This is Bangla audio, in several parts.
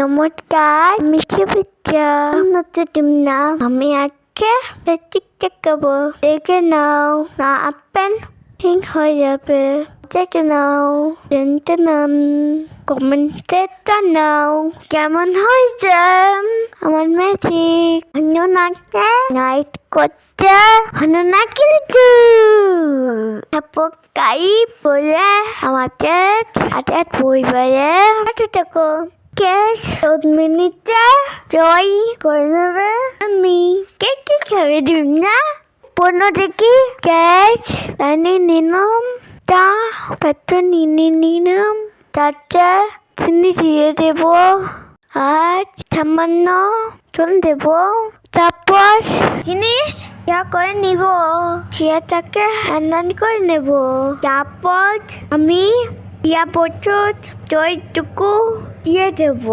নমস্কার শুভেচ্ছা হচ্ছে তুমি না আমি আজকে প্র্যাকটিকটা করব দেখে নাও না আপেন হিং হয়ে যাবে দেখে নাও টেনতে নান কমেন্টে নাও কেমন হয়েছে আমার ম্যাজিক অন্য নাকে নাইট করতে হলো না কিন্তু কাই বলে আমাদের হাতে পরিবারে হাতে থাকো কেস চোদ্দ মিনিটে জয় আমি কে কি খাবে দিন না পনেরো দেখি ক্যাচ তাই নিলাম পাত্র নিয়ে নিলাম তারটা চিনি দিয়ে দেব আর সামান্য চুন দেব তারপর জিনিস যা করে নিব চিয়াটাকে রান্নান করে নেব তারপর আমি ইয়া প্রচুর দইটুকু দিয়ে দেব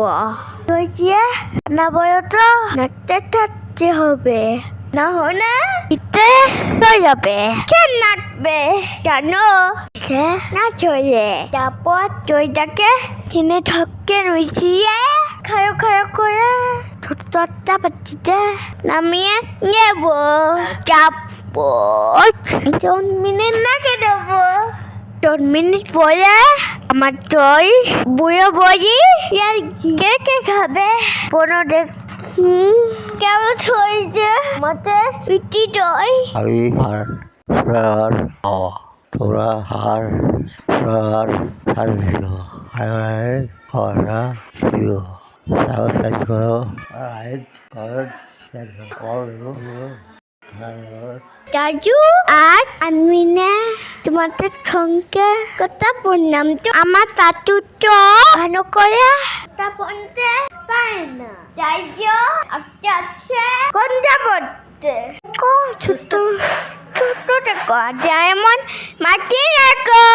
দই দিয়ে না বলো তো নাচতে থাকতে হবে না হলে দিতে হয়ে যাবে কে নাচবে জানো সে না চলে তারপর দইটাকে কিনে ঠককে মিশিয়ে খায় খায় করে ছোট ছোটটা বাচ্চাতে নামিয়ে নেব জন মিনিট নাকে দেবো জন মিনিট পরে আমার দই বুড়ো বই আর কে কে খাবে। কোনো দেখি? কেমন হয়েছে? আমাদের সুইটি দই। আমি হার হার তোরা হার হার হার দিল হার হারা ছিল সাবস্ক্রাইব করো। লাইক করো শেয়ার করো। রাজু আর আনমিনে তোমাদের সঙ্গে কথা বললাম তো। আমার তাতু তো ভালো করে কথা বলতে পারে না। তাই আস্তে কোনটা বলতে। ছোট ছোট দেখো যেমন মাটি রাখো।